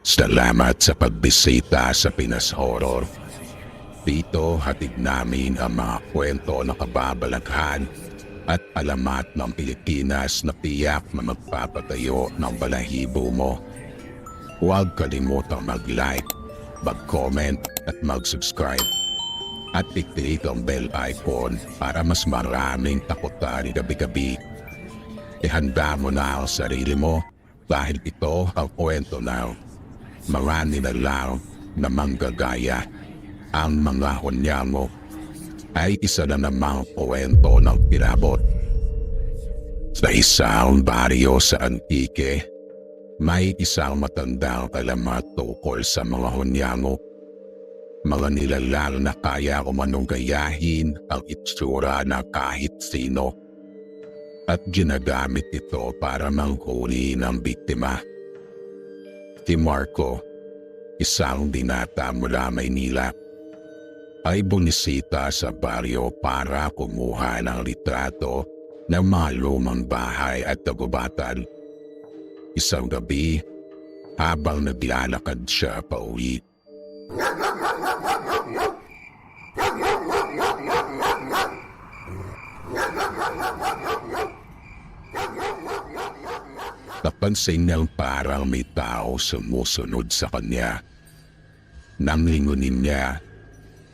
Salamat sa pagbisita sa Pinas Horror. Dito hatid namin ang mga kwento na kababalaghan at alamat ng Pilipinas na tiyak na magpapatayo ng balahibo mo. Huwag kalimutang mag-like, mag-comment at mag-subscribe. At i-click ang bell icon para mas maraming takutan gabi-gabi. Ihanda mo na ang sarili mo dahil ito ang kwento na marami na lang na manggagaya. Ang mga hunyango ay isa na namang kwento ng pinabot. Sa isang baryo sa Antique, may isang matandang alamat tungkol sa mga hunyango. Mga nilalang na kaya kumanong gayahin ang itsura ng kahit sino at ginagamit ito para manghuli ng biktima. Si Marco, isang dinata mula Maynila, ay bunisita sa baryo para kumuha ng litrato ng mga lumang bahay at kagubatan. Isang gabi, habang naglalakad siya pa uwi, napansin niyang parang may tao sumusunod sa kanya. Nang lingunin niya,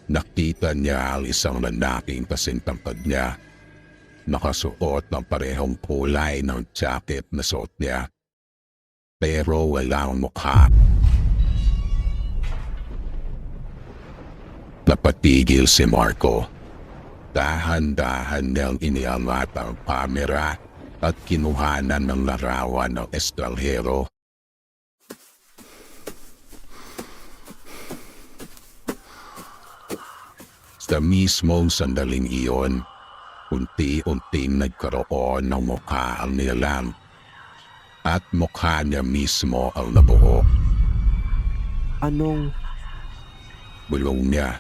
nakita niya ang isang lalaking kasintangkad niya. Nakasuot ng parehong kulay ng jacket na suot niya. Pero walang mukha. Napatigil si Marco. Dahan-dahan niyang iniangat ang kamera at kinuhanan ng larawan ng estranghero. Sa mismong sandaling iyon, unti-unting nagkaroon ng mukha ang nilalang at mukha niya mismo ang nabuo. Anong Bulong niya,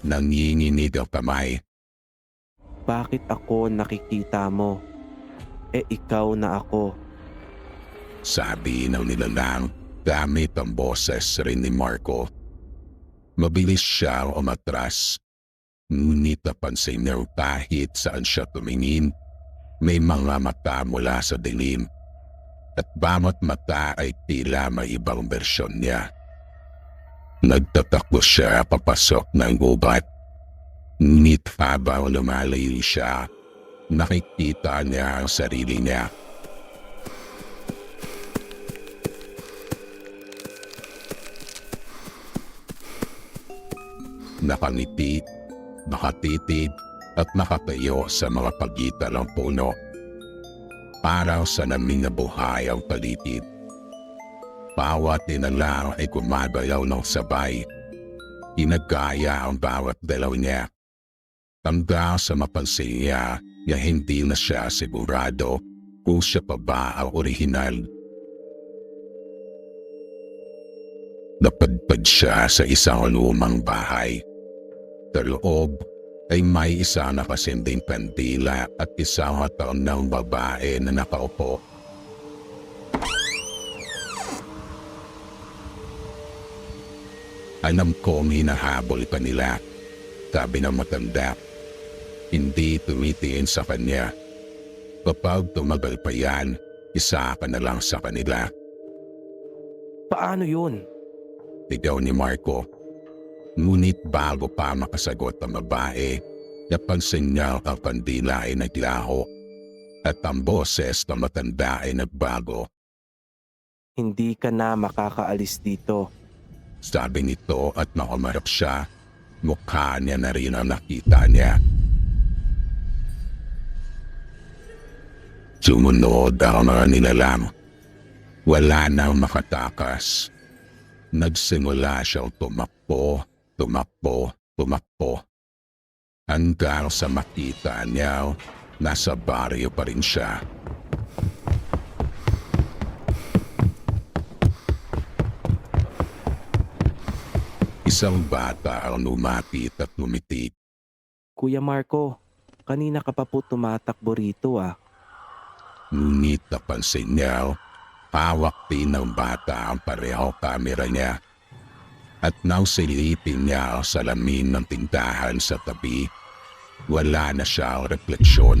nanginginig ang kamay. bakit ako nakikita mo? Eh ikaw na ako. Sabi ng nilalang gamit ang boses rin ni Marco. Mabilis siyang umatras. Ngunit napansin niya kahit saan siya tumingin, may mga mata mula sa dilim. At bawat mata ay tila may ibang bersyon niya. Nagtatakbo siya papasok ng gubat. Ngunit habang lumalayo siya, nakikita niya ang sarili niya. nakangiti, nakatitid at nakatayo sa mga pagitan ng puno. Para sa naming na buhay ang paligid. Bawat nilalang ay gumagalaw ng sabay. Inagaya ang bawat dalaw niya. Tanda sa mapansin niya na hindi na siya sigurado kung siya pa ba ang orihinal. Napadpad siya sa isang lumang bahay. Sa loob ay may isa na kasinding kandila at isang taon ng babae na nakaupo. Alam kong hinahabol ka nila, sabi ng matanda. Hindi tumitingin sa kanya. Kapag tumagal pa yan, isa ka na lang sa kanila. Paano yun? Sigaw ni Marco. Ngunit bago pa makasagot ang babae, napansin niya ang kandila ay naglaho at ang boses ng matanda ay nagbago. Hindi ka na makakaalis dito. Sabi nito at nakamarap siya, mukha niya na rin ang nakita niya. Sumunod ang mga nilalang. Wala nang makatakas. Nagsimula siyang tumakbo, tumakbo, tumakbo. Hanggang sa makita niya, nasa baryo pa rin siya. Isang bata ang lumapit at lumiti. Kuya Marco, kanina ka pa po tumatakbo rito ah. Ngunit napansin niya Hawak din ng bata ang pareho kamera niya. At nang silipin niya ang salamin ng tindahan sa tabi, wala na siyang refleksyon.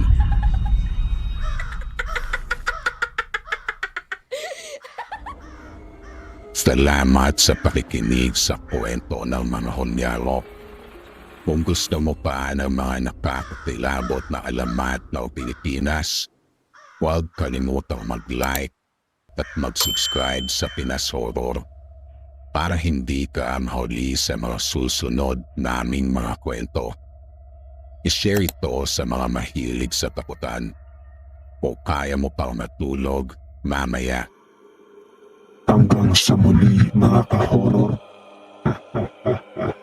Salamat sa pakikinig sa kwento ng mga hunyaro. Kung gusto mo pa ng mga nakakatilabot na alamat ng Pilipinas, huwag kalimutang mag-like at mag-subscribe sa Pinas Horror para hindi ka mahuli sa mga susunod naming mga kwento. I-share ito sa mga mahilig sa takutan o kaya mo pang matulog mamaya. Hanggang sa muli mga ka-horror.